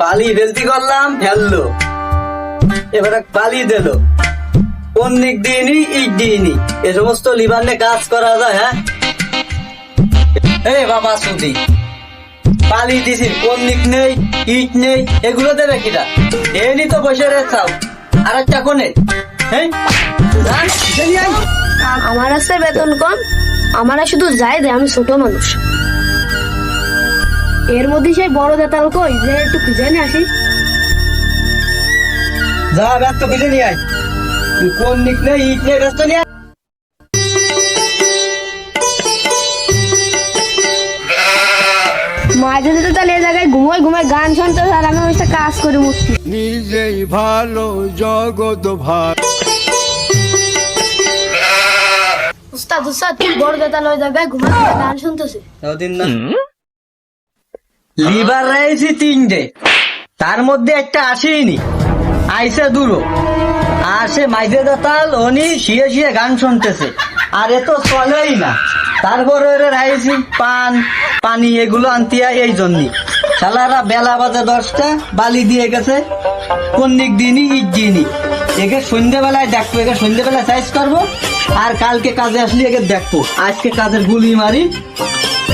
বালি বেলতি করলাম, ফেলল। এবারে বালি দিল। পন্নিক দিইনি ইট দিইনি। এ সমস্ত লিভার নিয়ে কাজ করা যায় হ্যাঁ? এ বাবা সুদি, বালি দিছি পন্নিক নেই, ইট নেই, এগুলো দেবে কিটা এনি তো বসে রে চাও আর একটা কোনে হ্যাঁ আয়। আমার আছে বেতন কম, আমার শুধু যাই দে আমি ছোট মানুষ। এর মধ্যে সেই বড় দেতাল কই? যে একটু খুঁজে নিয়ে আসি। যা ব্যস্ত খুঁজে নিয়ে আয়। তুই কোন নিক নেই ইট নেই ব্যস্ত নিয়ে। মাঝে যেতে তাহলে জায়গায় ঘুমাই ঘুমাই গান শুনতে আর আমি ওই কাজ করে মুক্তি। নিজেই ভালো জগৎ ভালো। উস্তাদ উস্তাদ বড় দেতাল ওই জায়গায় ঘুমাই ঘুমাই গান শুনতেছে। দিন না। লিভার রয়েছে তিনটে। তার মধ্যে একটা আসেনি আইসে দূরো। আর সে মাইজে দাতাল উনি শিয়ে শিয়ে গান শুনতেছে। আর এ তো চলেই না। তারপরে রাইছি পান, পানি এগুলো আনতিয়া এই জন্যই শালারা বেলা বাজে দশটা, বালি দিয়ে গেছে। কন্নিক দিনই ইট দিনই। একে সন্ধ্যেবেলায় দেখব, একে সন্ধ্যেবেলায় সাইজ করব। আর কালকে কাজে আসলে একে দেখব। আজকে কাজের গুলি মারি।